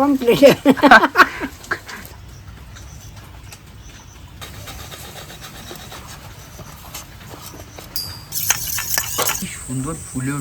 Complete কি সুন্দর ফুলে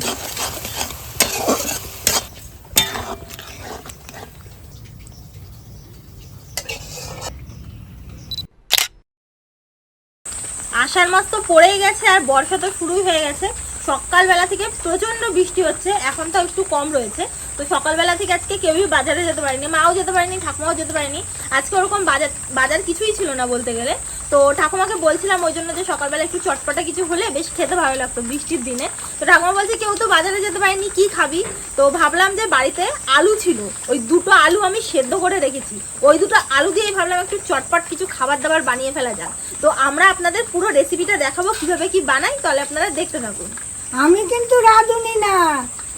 আষাঢ় মাস তো পড়েই গেছে আর বর্ষা তো শুরুই হয়ে গেছে। সকালবেলা থেকে প্রচণ্ড বৃষ্টি হচ্ছে, এখন তো একটু কম রয়েছে। তো সকালবেলা থেকে আজকে কেউই বাজারে যেতে পারেনি, মাও যেতে পারেনি, ঠাকুমাও যেতে পারেনি। আজকে ওরকম বাজার বাজার কিছুই ছিল না বলতে গেলে। তো ঠাকুমাকে বলছিলাম ওই জন্য যে সকালবেলা একটু চটপটা কিছু হলে বেশ খেতে ভালো লাগতো বৃষ্টির দিনে। তো ঠাকুমা বলছে, কেউ তো বাজারে যেতে পারেনি, কি খাবি? তো ভাবলাম যে বাড়িতে আলু ছিল, ওই দুটো আলু আমি সেদ্ধ করে রেখেছি। ওই দুটো আলু দিয়েই ভাবলাম একটু চটপট কিছু খাবার দাবার বানিয়ে ফেলা যাক। তো আমরা আপনাদের পুরো রেসিপিটা দেখাবো, কীভাবে কি বানাই, তাহলে আপনারা দেখতে থাকুন। আমি কিন্তু রাঁধুনি না।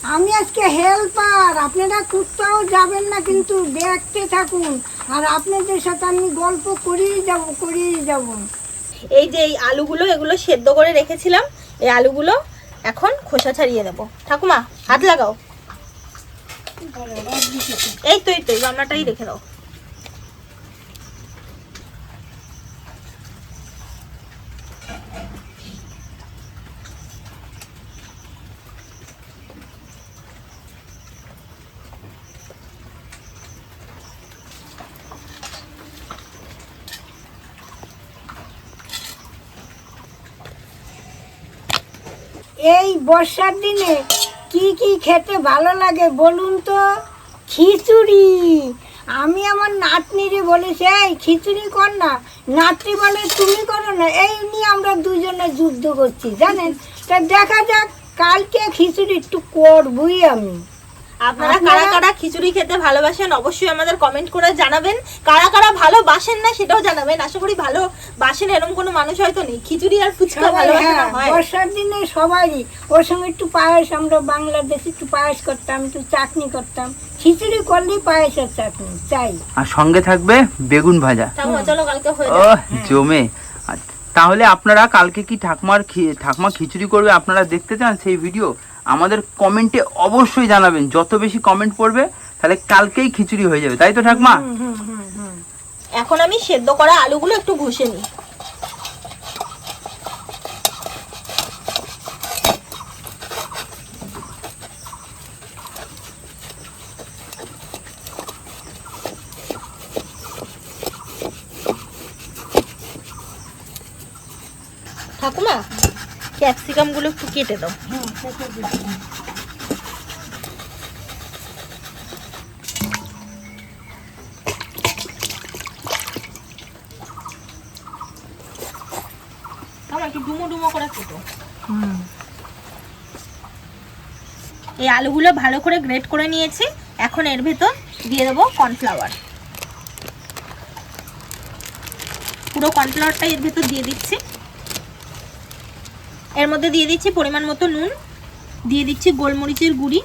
আমি আজকে হেল্পার। আপনারা কোথাও যাবেন না কিন্তু দেখতে থাকুন। আর আপনাদের সাথে আমি গল্প করেই যাব করেই যাব। এই যে এই আলুগুলো, এগুলো সেদ্ধ করে রেখেছিলাম। এই আলুগুলো এখন খোসা ছাড়িয়ে দেবো। ঠাকুমা, হাত লাগাও। এই তো এই তো গামলাটাই রেখে দাও। এই বর্ষার দিনে কি কি খেতে ভালো লাগে বলুন তো? খিচুড়ি। আমি আমার নাতনিরে বলেছি, এই খিচুড়ি কর না। নাতনি বলে, তুমি করো না। এই নিয়ে আমরা দুজনে যুদ্ধ করছি, জানেন? তা দেখা যাক, কালকে খিচুড়ি একটু করবই আমি। আপনারা কারা কারা খিচুড়ি খেতে ভালোবাসেন অবশ্যই আমাদের কমেন্ট করে জানাবেন। কারা কারা ভালোবাসেন না সেটাও জানাবেন। আশা করি ভালো বাসেন এরকম কোনো মানুষ হয়তো নেই। খিচুড়ি আর ফুচকা সবাই ভালোবাসে না হ্যাঁ হয়। বর্ষার দিনে সবারই ওর সঙ্গে একটু পায়েস আমরা বাংলাদেশে একটু পায়েস করতাম একটু চাটনি করতাম। খিচুড়ি করলেই পায়েস আর চাটনি চাই। আর সঙ্গে থাকবে বেগুন ভাজা। চলো কালকে হয়ে যাবে। জমে। তাহলে আপনারা কালকে কি ঠাকুমার ঠাকুমা খিচুড়ি করবে আপনারা দেখতে চান সেই ভিডিও? আমাদের কমেন্টে অবশ্যই জানাবেন। যত বেশি কমেন্ট পড়বে, তাহলে কালকেই খিচুড়ি হয়ে যাবে। তাই তো, ঠাকুমা? এখন আমি সেদ্ধ করা আলুগুলো একটু ঘষে নিই। ঠাকুমা ক্যাপসিকামগুলো একটু কেটে দাও। আমার একটু ডুমো ডুমো করে কেটো হুম। এই আলুগুলো ভালো করে গ্রেট করে নিয়েছি। এখন এর ভেতর দিয়ে দেবো কর্নফ্লাওয়ার পুরো কর্নফ্লাওয়ারটা এর ভেতর দিয়ে দিচ্ছি। এর মধ্যে দিয়ে দিচ্ছি পরিমাণ মতো নুন। দিয়ে দিচ্ছি গোলমরিচের গুঁড়ি।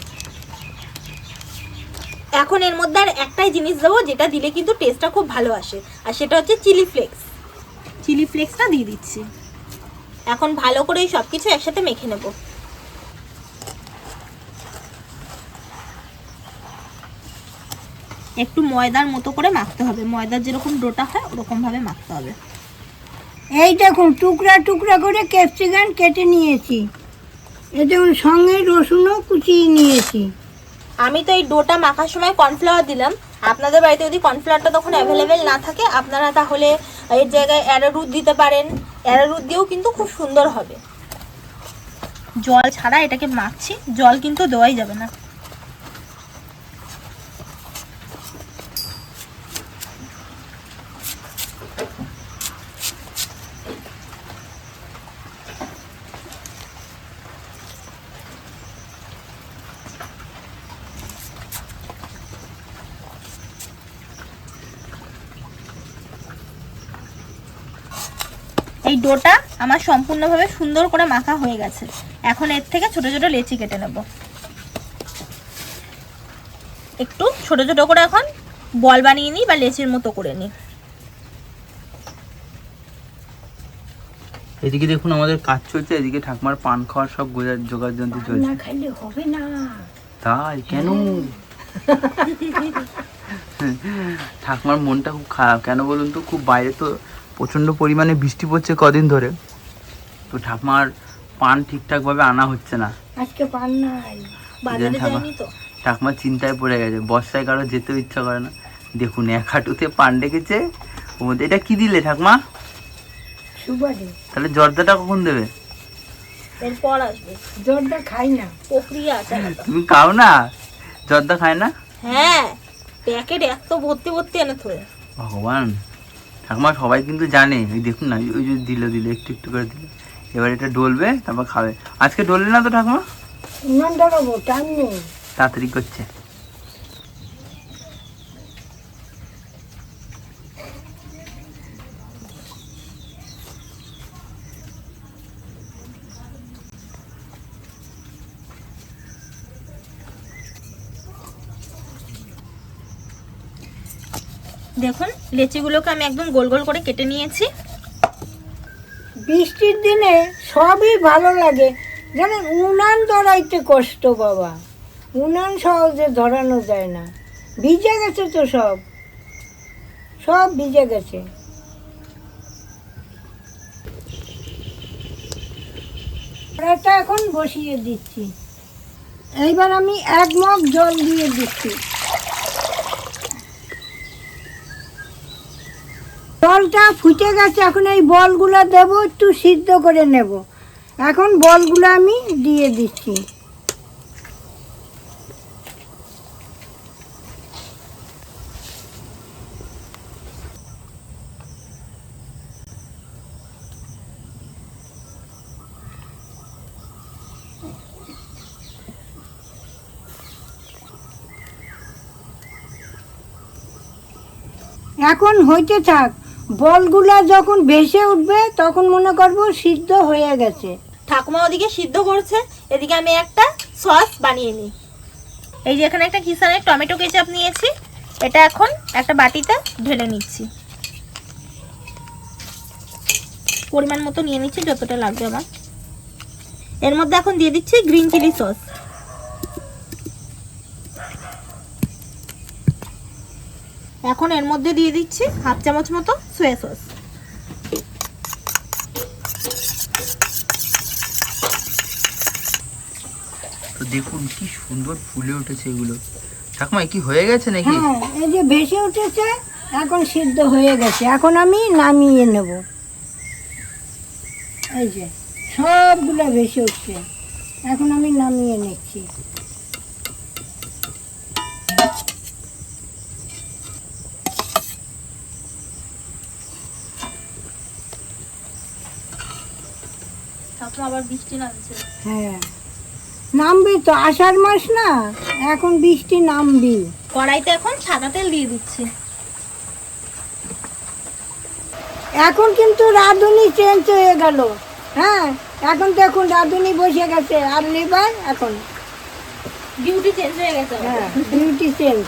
এখন এর মধ্যে আর একটাই জিনিস দেবো যেটা দিলে কিন্তু টেস্টটা খুব ভালো আসে। আর সেটা হচ্ছে চিলি ফ্লেক্স চিলি ফ্লেক্সটা দিয়ে দিচ্ছি। এখন ভালো করে সব কিছু একসাথে মেখে নেব। একটু ময়দার মতো করে মাখতে হবে। ময়দার যেরকম ডোটা হয় ওরকম ভাবে মাখতে হবে। এই দেখুন টুকরা টুকরা করে ক্যাপসিকাম কেটে নিয়েছি। দেখুন সঙ্গে রসুনও কুচিয়ে নিয়েছি। আমি তো এই ডোটা মাখার সময় কর্নফ্লাওয়ার দিলাম। আপনাদের বাড়িতে যদি কর্নফ্লাওয়ারটা তখন অ্যাভেলেবেল না থাকে, আপনারা তাহলে এর জায়গায় অ্যারারুট দিতে পারেন। অ্যারারুট দিয়েও কিন্তু খুব সুন্দর হবে। জল ছাড়া এটাকে মাখছি, জল কিন্তু দেওয়াই যাবে না। ডোটা আমার সম্পূর্ণভাবে সুন্দর করে মাখা হয়ে গেছে। এখন এর থেকে ছোট ছোট লেচি কেটে নেব। একটু ছোট ছোট করে এখন বল বানিয়ে নিই বা লেচির মতো করে নিই। এদিকে দেখুন আমাদের কাজ চলছে এদিকে ঠাকুমার পান খাওয়ার সব গোজার জোগাড় যন্ত্র চলছে। না খাইলে হবে না। তাই কেন? ঠাকুমার মনটা খুব খারাপ। কেন বলুন তো? খুব বাইরে তো প্রচণ্ড পরিমাণে বৃষ্টি পড়ছে কদিন ধরে। তো ঠাকুমার পান ঠিকঠাকভাবে আনা হচ্ছে না। আজকে পান নাই। বাজারে থাকো। তো। ঠাকুমা চিন্তায় পড়ে গেছে। বর্ষায় কারও যেতেও ইচ্ছা করে না। দেখুন এক হাঁটুতে পান ডেকেছে ওর মধ্যে এটা কি দিলে ঠাকুমা? সুবাদে তাহলে জর্দাটা কখন দেবে? এরপর আসবে। জোরটা খাই না। প্রক্রিয়া আছে তুমি খাও না? জর্দা খায় না? হ্যাঁ। প্যাকেট এত ভর্তি ভর্তি এনে থয়ে ভগবান। ঠাকুমা সবাই কিন্তু জানে। ওই দেখুন না ওই যে দিল দিল একটু একটু করে দিল। এবার এটা ডলবে তারপর খাবে। আজকে ডললে না তো ঠাকুমা? তাড়াতাড়ি করছে। দেখুন লেচিগুলোকে আমি একদম গোল গোল করে কেটে নিয়েছি। বৃষ্টির দিনে সবই ভালো লাগে। যেমন উনান ধরাইতে কষ্ট বাবা। উনান সহজে ধরানো যায় না। ভিজে গেছে তো সব। সব ভিজে গেছে। এখন বসিয়ে দিচ্ছি। এইবার আমি এক মগ জল দিয়ে দিচ্ছি। জলটা ফুটে গেছে, এখন এই বলগুলো দেব, একটু সিদ্ধ করে নেব। এখন বলগুলো আমি দিয়ে দিচ্ছি। এখন হইতে থাক। বলগুলা যখন ভেসে উঠবে, তখন মনে করব সিদ্ধ হয়ে গেছে। ঠাকুমা ওদিকে সিদ্ধ করছে, এদিকে আমি একটা সস বানিয়ে নিই। এই যে এখানে একটা কিষানের টমেটো কেচাপ নিয়েছি, এটা এখন একটা বাটিতে ঢেলে নিচ্ছি। পরিমাণ মতো নিয়ে নিচ্ছি, যতটা লাগবে আমার এর মধ্যে এখন দিয়ে দিচ্ছি গ্রিন চিলি সস। এখন এর মধ্যে দিয়ে দিচ্ছি হাফ চামচ মতো সোয়া সস তো দেখুন কি সুন্দর ফুলে উঠেছে এগুলো। ঠাকুমা কি হয়ে গেছে নাকি? হ্যাঁ এই যে ভেসে উঠেছে এখন সিদ্ধ হয়ে গেছে। এখন আমি নামিয়ে নেব। এই যে সবগুলো ভেসে উঠছে। এখন আমি নামিয়ে নিচ্ছি। আবার বৃষ্টি নামছে। হ্যাঁ। নামবে তো আষাঢ় মাস না? এখন বৃষ্টি নামবি। কড়াইতে এখন সাদা তেল দিয়ে দিচ্ছি। এখন কিন্তু রাঁধুনি চেঞ্জ হয়ে গেল। হ্যাঁ এখন তো এখন রাঁধুনি বসে গেছে। আর লেবার এখন? ডিউটি চেঞ্জ হয়ে গেছে। হ্যাঁ বিউটি চেঞ্জ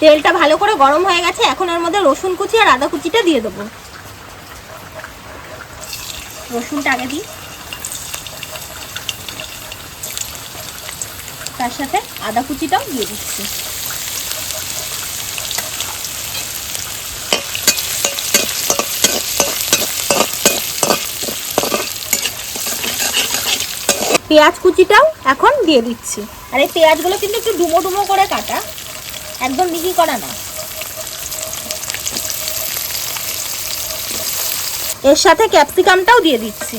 তেলটা ভালো করে গরম হয়ে গেছে এখন এর মধ্যে রসুন কুচি আর আদা কুচিটা দিয়ে দেবো। রসুনটা আগে দিই। তার সাথে আদা কুচিটাও দিয়ে দিচ্ছি। পেঁয়াজ কুচিটাও এখন দিয়ে দিচ্ছি। আর এই পেঁয়াজগুলো কিন্তু একটু ডুমো ডুমো করে কাটা, একদম মিহি করা না। এর সাথে ক্যাপসিকামটাও দিয়ে দিচ্ছি।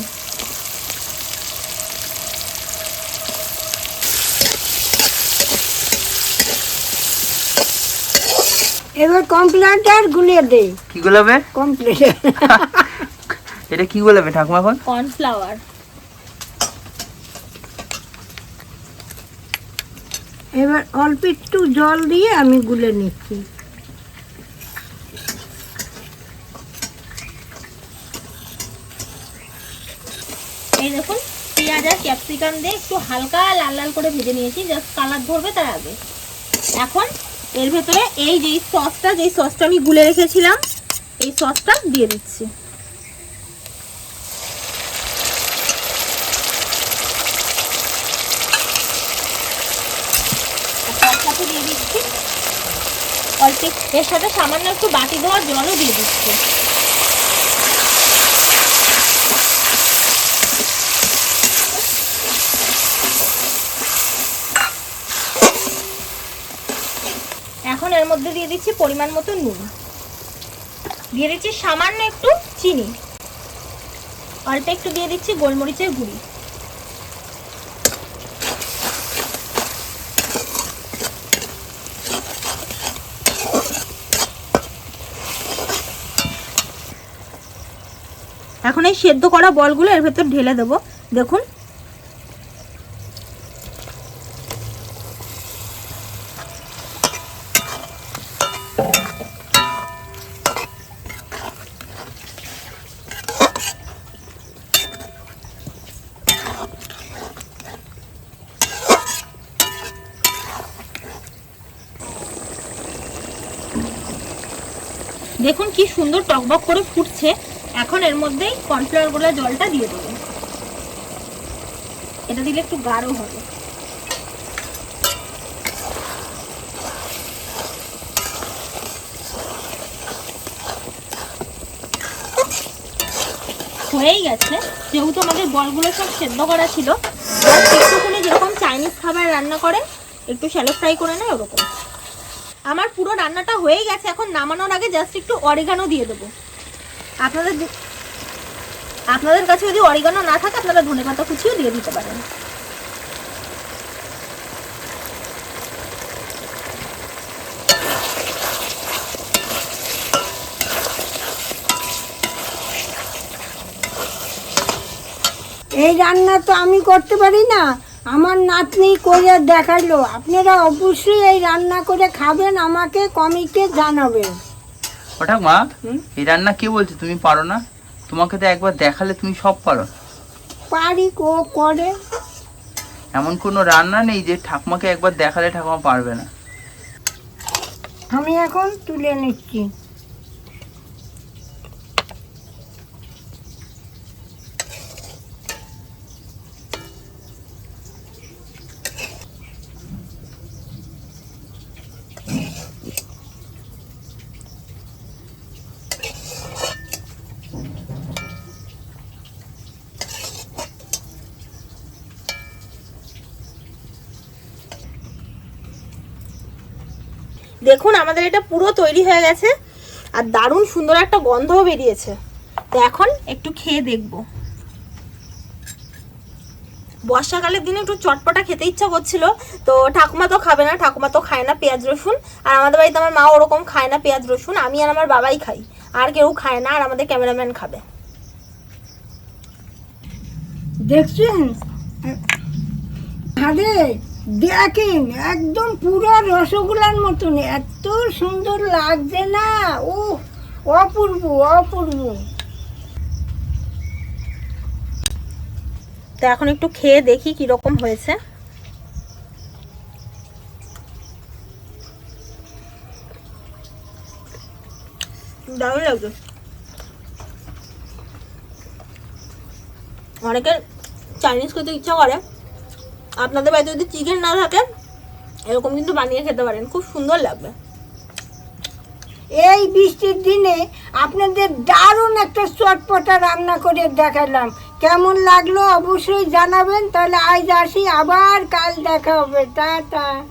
এবার কমপ্লেটার গুলিয়ে দে কি গোলাবে কমপ্লেট এটা কি গোলাবে ঠাকুমা এখন কর্নফ্লাওয়ার এবার অল্প একটু জল দিয়ে আমি গুলে নিচ্ছি। এই দেখুন পেঁয়াজ আর ক্যাপসিকাম দিয়ে একটু হালকা লাল লাল করে ভেজে নিয়েছি জাস্ট কালার ধরবে তার আগে। এখন এর ভেতরে এই যে সসটা, যেই সসটা আমি গুলে রেখেছিলাম, এই সসটা দিয়ে দিচ্ছি। দিয়ে দিচ্ছি। অল্প এর সাথে সামান্য একটু বাটি দেওয়ার জলও দিয়ে দিচ্ছি এখন এর মধ্যে দিয়ে দিচ্ছি পরিমাণ মতো নুন। দিয়ে দিচ্ছি সামান্য একটু চিনি। অল্প একটু দিয়ে দিচ্ছি গোলমরিচের গুঁড়ি। এখন এই সেদ্ধ করা বলগুলো এর ভেতর ঢেলে দেবো। দেখুন দেখুন কি সুন্দর টকবক করে ফুটছে। এখন এর মধ্যেই কর্নফ্লাওয়ার গোলা জলটা দিয়ে দেবো। এটা দিলে একটু গাঢ় হবে। হয়েই গেছে। যেহেতু আমাদের বলগুলো সব সেদ্ধ করা ছিল একটুখানি যেরকম চাইনিজ খাবার রান্না করে, একটু শ্যালো ফ্রাই করে নেয় ওরকম। আমার পুরো রান্নাটা হয়ে গেছে, এখন নামানোর আগে জাস্ট একটু অরিগানো দিয়ে দেবো। আপনাদের আপনাদের কাছে যদি অরিগানো না থাকে, আপনারা ধনে পাতা কুচিও দিয়ে দিতে পারেন। এই রান্না তো আমি করতে পারি না। আমার নাতনি করে দেখাল আপনারা অবশ্যই এই রান্না করে খাবেন আমাকে কমিকে জানাবেন। ওটা হুম? এই রান্না কে বলছে তুমি পারো না? তোমাকে তো একবার দেখালে তুমি সব পারো। পারি ও করে। এমন কোনো রান্না নেই যে ঠাকুমাকে একবার দেখালে ঠাকুমা পারবে না। আমি এখন তুলে নিচ্ছি। দেখুন, আমাদের এটা পুরো তৈরি হয়ে গেছে আর দারুণ সুন্দর একটা গন্ধও বেরিয়েছে। তো এখন একটু খেয়ে দেখব। বর্ষাকালের দিনে একটু চটপটা খেতে ইচ্ছা করছিল, তো ঠাকুমা তো খাবে না, ঠাকুমা তো খায় না পেঁয়াজ, রসুন। আর আমাদের বাড়িতে আমার মা ওরকম খায় না পেঁয়াজ, রসুন, আমি আর আমার বাবাই খাই। আর কেউ খায় না, আর আমাদের ক্যামেরাম্যান খাবে। দেখছেন? দেখেন, একদম পুরো রসগোল্লার মতন, এত সুন্দর লাগছে না। ও অপূর্ব অপূর্ব। তো এখন একটু খেয়ে দেখি কীরকম হয়েছে। দারুণ অনেকের চাইনিজ খেতে ইচ্ছা করে। আপনাদের বাড়িতে যদি চিকেন না থাকে, এরকম কিন্তু বানিয়ে খেতে পারেন। খুব সুন্দর লাগবে। এই বৃষ্টির দিনে আপনাদের দারুণ একটা চটপটা রান্না করে দেখালাম। কেমন লাগল অবশ্যই জানাবেন, তাহলে আজ আসি, আবার কাল দেখা হবে। টাটা।